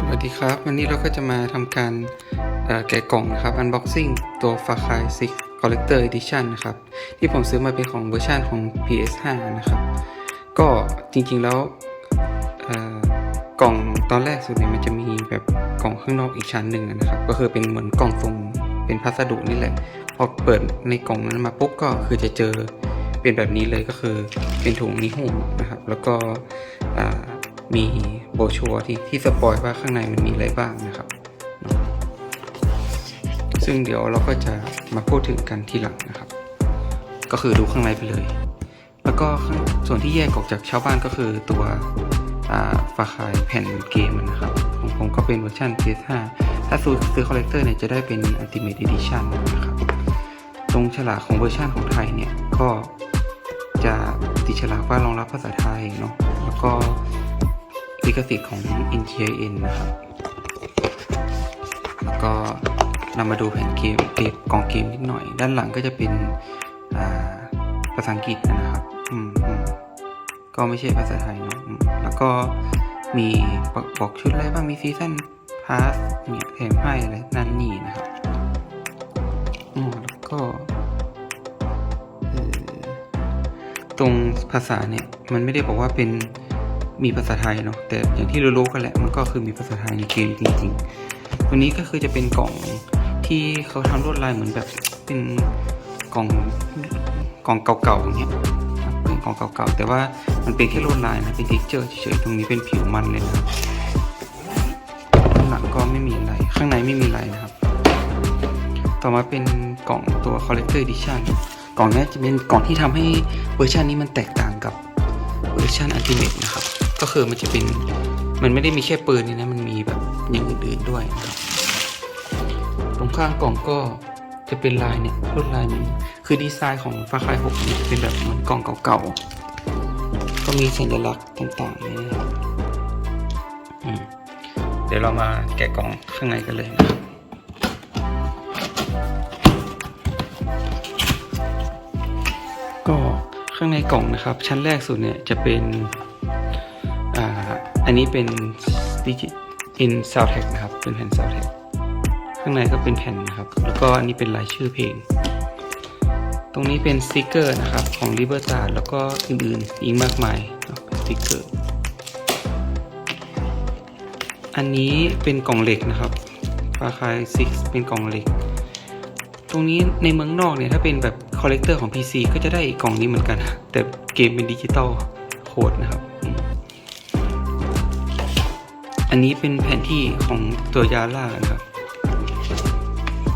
สวัสดีครับ วันนี้เราก็จะมาทำการแกะกล่องนะครับ unboxing ตัว Far Cry 6 Collector Edition นะครับ ที่ผมซื้อมาเป็นของเวอร์ชันของ PS5 นะครับ ก็จริงๆแล้วกล่องตอนแรกสุดเนี่ยมันจะมีแบบกล่องข้างนอกอีกชั้นหนึ่งนะครับ ก็คือเป็นเหมือนกล่องทรงเป็นพัสดุนี่แหละ พอเปิดในกล่องนั้นมาปุ๊บก็คือจะเจอเป็นแบบนี้เลยก็คือเป็นถุงนิหุ่นะครับ แล้วก็ มีโบชัวร์ที่ที่สปอยว่าข้างในมันมีอะไรบ้างนะครับ ซึ่งเดี๋ยวเราก็จะมาพูดถึงกันทีหลังนะครับ ก็คือดูข้างในไปเลย แล้วก็ส่วนที่แยกออกจากชาวบ้านก็คือตัวฟาคายแผ่นเกมนะครับของผมก็เป็นเวอร์ชัน PS5 ถ้าซื้อซื้อคอลเลกเตอร์เนี่ยจะได้เป็น Ultimate Edition นะครับ ตรงฉลากของเวอร์ชันของไทยเนี่ย ก็จะติดฉลากว่ารองรับภาษาไทยเนาะแล้วก็ ลิขสิทธิ์ของ NGIN นะครับ แล้วก็เรามาดูแผ่นเกมเกมกล่องเกมนิดหน่อย ด้านหลังก็จะเป็นาภาษาอังกฤษนะครับอืมอืมก็ไม่ใช่ภาษาไทยเนาะแล้วก็มีบอกบอกชุดอะไรบ้างมีซีซันพาสเนี่ยแถมให้อะไรนั่นนี่นะครับอ๋อแล้วก็ตรงภาษาเนี่ย มันไม่ได้บอกว่าเป็น มีภาษาไทยเนาะแต่อย่างที่รู้ๆกันแหละมันก็คือมีภาษาไทยในเกมจริงๆวันนี้ก็คือจะเป็นกล่องที่เขาทำลวดลายเหมือนแบบเป็นกล่องกล่องเก่าๆอย่างเงี้ยเป็นกล่องเก่าๆแต่ว่ามันเป็นแค่ลวดลายนะเป็นทิกเจอร์เฉยๆตรงนี้เป็นผิวมันเลยนะข้างหลังก็ไม่มีอะไรข้างในไม่มีอะไรนะครับ ต่อมาเป็นกล่องตัว Collector Edition กล่องนี้จะเป็นกล่องที่ทำให้เวอร์ชันนี้มันแตกต่างกับเวอร์ชัน Ultimate นะครับ ก็คือมันจะเป็นมันไม่ได้มีแค่ปืนนี่นะมันมีแบบอย่างอื่นๆด้วยนะครับตรงข้างกล่องก็จะเป็นลายเนี่ยลวดลายมันคือดีไซน์ของฟาคาย6เนี่ยเป็นแบบเหมือนกล่องเก่าๆก็มีสัญลักษณ์ต่างๆเนี่ยนะครับเดี๋ยวเรามาแกะกล่องข้างในกันเลยนะครับก็ข้างในกล่องนะครับ ชั้นแรกสุดเนี่ยจะเป็น อันนี้เป็น Digi in Soundtrack นะครับ เป็นแผ่น Soundtrack ข้างในก็เป็นแผ่นนะครับ แล้วก็อันนี้เป็นรายชื่อเพลง ตรงนี้เป็นสติกเกอร์นะครับของ l i b e r t a แล้วก็อื่นๆอีกมากมายเนาะสติกเกอร์ อันนี้เป็นกล่องเหล็กนะครับฟาคาย6เป็นกล่องเหล็ก ตรงนี้ในเมืองนอกเนี่ย ถ้าเป็นแบบคอลเลกเตอร์ของ PC ก็จะได้อีกกล่องนี้เหมือนกัน แต่เกมเป็นดิจิตอลโคดนะครับ อันนี้เป็นแผนที่ของตัวยาล่านะครับ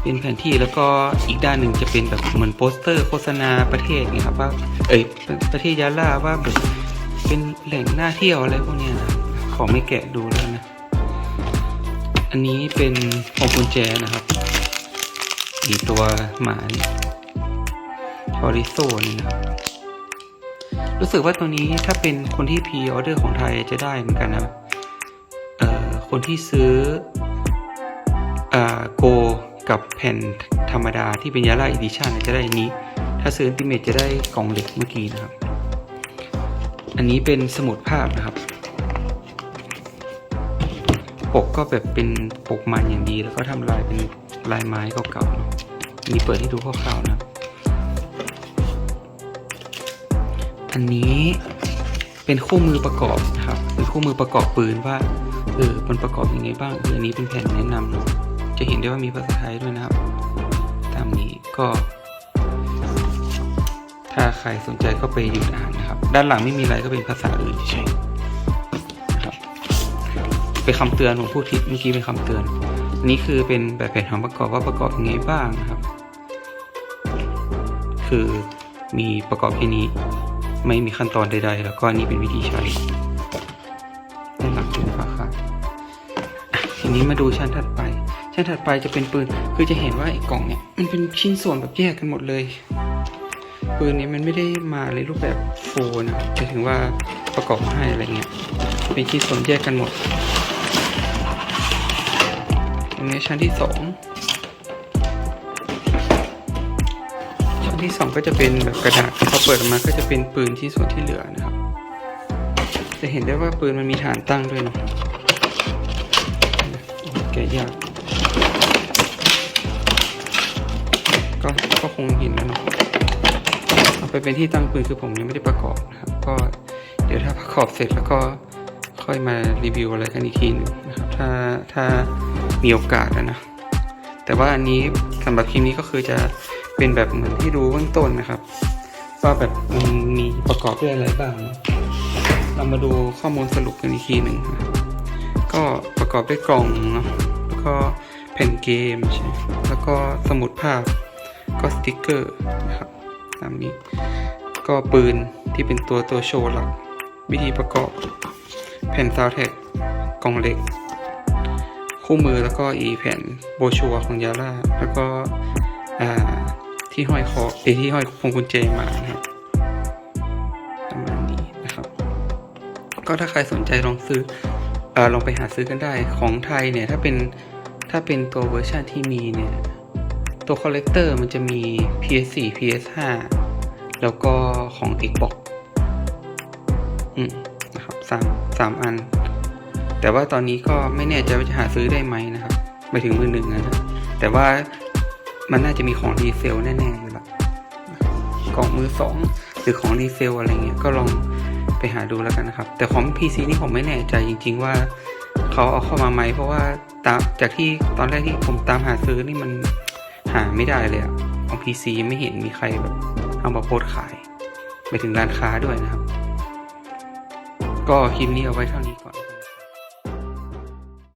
เป็นแผนที่แล้วก็อีกด้านหนึ่งจะเป็นแบบเหมือนโปสเตอร์โฆษณาประเทศเนี่ยครับว่า เอ้ยประเทศยาล่าว่าแบบเป็นแหล่งน่าเที่ยวอะไรพวกเนี้ยนะขอไม่แกะดูแล้วนะ อันนี้เป็นพวงกุญแจนะครับอีตัวหมานี่ฮอริโซนี่นะรู้สึกว่าตัวนี้ถ้าเป็นคนที่พีออเดอร์ของไทยจะได้เหมือนกันนะ คนที่ซื้ออ่าโกกับแผ่นธรรมดาที่เป็นยาล่าอีดิชันจะได้อันนี้ ถ้าซื้ออันติเมตจะได้กล่องเหล็กเมื่อกี้นะครับ อันนี้เป็นสมุดภาพนะครับ ปกก็แบบเป็นปกมันอย่างดี แล้วก็ทำลายเป็นลายไม้เก่าๆนอะมีเปิดให้ดูคร่าวๆนะอันนี้เป็นคู่มือประกอบนะครับเป็นคู่มือประกอบปืนว่า เออมันประกอบยังไงบ้างอออันนี้เป็นแผ่นแนะนำเนาะจะเห็นได้ว่ามีภาษาไทยด้วยนะครับ ตามนี้ก็ ถ้าใครสนใจก็ไปหยุดอ่านนะครับ ด้านหลังไม่มีอะไรก็เป็นภาษาอื่นเฉยครับเป็นคำเตือนผมพูดผิดเมื่อกี้เป็นคำเตือนอันนี้คือเป็นแบบแผนของประกอบว่าประกอบยังไงบ้างนะครับ คือมีประกอบแค่นี้ ไม่มีขั้นตอนใด ๆ แล้วก็อันนี้เป็นวิธีใช้ นี้มาดูชั้นถัดไป ชั้นถัดไปจะเป็นปืน คือจะเห็นว่าไอ้กล่องเนี่ยมันเป็นชิ้นส่วนแบบแยกกันหมดเลย ปืนนี้มันไม่ได้มาในรูปแบบโฟนะจะถึงว่าประกอบมาให้อะไรเงี้ย เป็นชิ้นส่วนแยกกันหมด ตรงนี้ชั้นที่สองชั้นที่สองก็จะเป็นแบบกระดาษพอเปิดออกมาก็จะเป็นปืนที่ส่วนที่เหลือนะครับ จะเห็นได้ว่าปืนมันมีฐานตั้งด้วยเนาะ แกะยากก็ก็คงเห็นแล้วเนาะเอาไปเป็นที่ตั้งปืนคือผมยังไม่ได้ประกอบนะครับ ก็เดี๋ยวถ้าประกอบเสร็จแล้วก็ค่อยมารีวิวอะไรกันอีกทีหนึงนะครับ ถ้าถ้ามีโอกาสอะนะ แต่ว่าอันนี้สำหรับคลิปนี้ก็คือจะเป็นแบบเหมือนที่ดูเบื้องต้นนะครับว่าแบบมันมีประกอบด้วยอะไรบ้าง เรามาดูข้อมูลสรุปกันอีกทีหนึ่งนะครับก็ กอบด้วยกล่องเนาะแล้วก็แผ่นเกมใช่แล้วก็สมุดภาพก็สติกเกอร์นะครับตามนี้ก็ปืนที่เป็นตัวตัวโชว์หลัก วิธีประกอบ แผ่นซาวแท็กกล่องเหล็ก คู่มือแล้วก็อีแผ่นโบชัวของยาร่าแล้วก็อ่าที่ห้อยคอเอที่ห้อยพวงกุญแจมานะครับประมาณนี้นะครับ ก็ถ้าใครสนใจลองซื้อ อลองไปหาซื้อกันได้ของไทยเนี่ยถ้าเป็นถ้าเป็นตัวเวอร์ชันที่มีเนี่ยตัวคอลเลกเตอร์มันจะมี PS4 PS5 แล้วก็ของ Xbox อืมนะครับสามสามอัน แต่ว่าตอนนี้ก็ไม่แน่ใจว่าจะหาซื้อได้ไหมนะครับไปถึงมือหนึ่งนะแต่ว่ามันน่าจะมีของรีเซลแน่ๆอยู่ละกล่องมือสองหรือของรีเซลอะไรเงี้ยก็ลอง ไปหาดูแล้วกันนะครับ แต่ของ PC นี่ผมไม่แน่ใจจริง ๆ ว่าเขาเอาเข้ามาไหมเพราะว่าตามจากที่ตอนแรกที่ผมตามหาซื้อนี่มันหาไม่ได้เลยอะของ PC ยังไม่เห็นมีใครแบบเอามาโพสขาย ไปถึงร้านค้าด้วยนะครับ ก็คลิปนี้เอาไว้เท่านี้